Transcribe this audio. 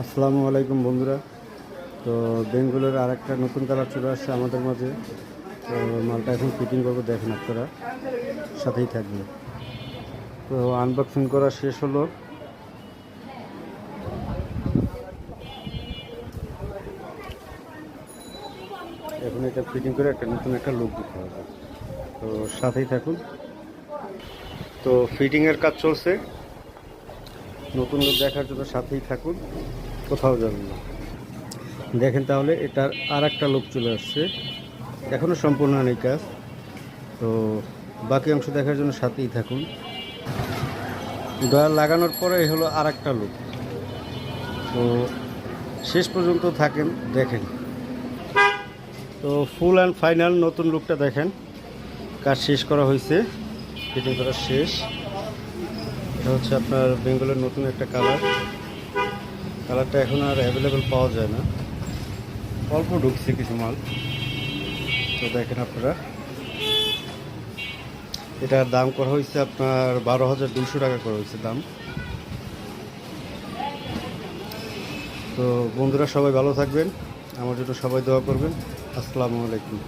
আসসালামু আলাইকুম বন্ধুরা। তো বেঙ্গলের আর একটা নতুন কালার চলে আসছে আমাদের মাঝে। তো মালটা এখন ফিটিং করব, দেখেন আপনারা। সাথেই থাকবে। তো আনবক্সিং করা শেষ হলো। এখন এটা ফিটিং করে একটা নতুন একটা লুক দিতে হবে। তো সাথেই থাকুন। তো ফিটিংয়ের কাজ চলছে। নতুন লোক দেখার জন্য সাথেই থাকুন, কোথাও যাবেন না। দেখেন তাহলে, এটার আর একটা লোক চলে আসছে। এখনও সম্পূর্ণ নেই কাজ। তো বাকি অংশ দেখার জন্য সাথেই থাকুন। ডয়ার লাগানোর পরে হলো আর একটা লোক। তো শেষ পর্যন্ত থাকেন, দেখেন। তো ফুল অ্যান্ড ফাইনাল নতুন লুকটা দেখেন। কাজ শেষ করা হয়েছে। ফিটিং করা শেষ। এটা হচ্ছে আপনার বেঙ্গলের নতুন একটা কালার কালারটা এখন আর অ্যাভেলেবেল পাওয়া যায় না। অল্প ঢুকছে কিছু মাল। তো দেখেন আপনারা। এটার দাম করা হয়েছে আপনার বারো হাজার দুশো টাকা করা হয়েছে দাম। তো বন্ধুরা সবাই ভালো থাকবেন। আমার জন্য সবাই দোয়া করবেন। আসসালামু আলাইকুম।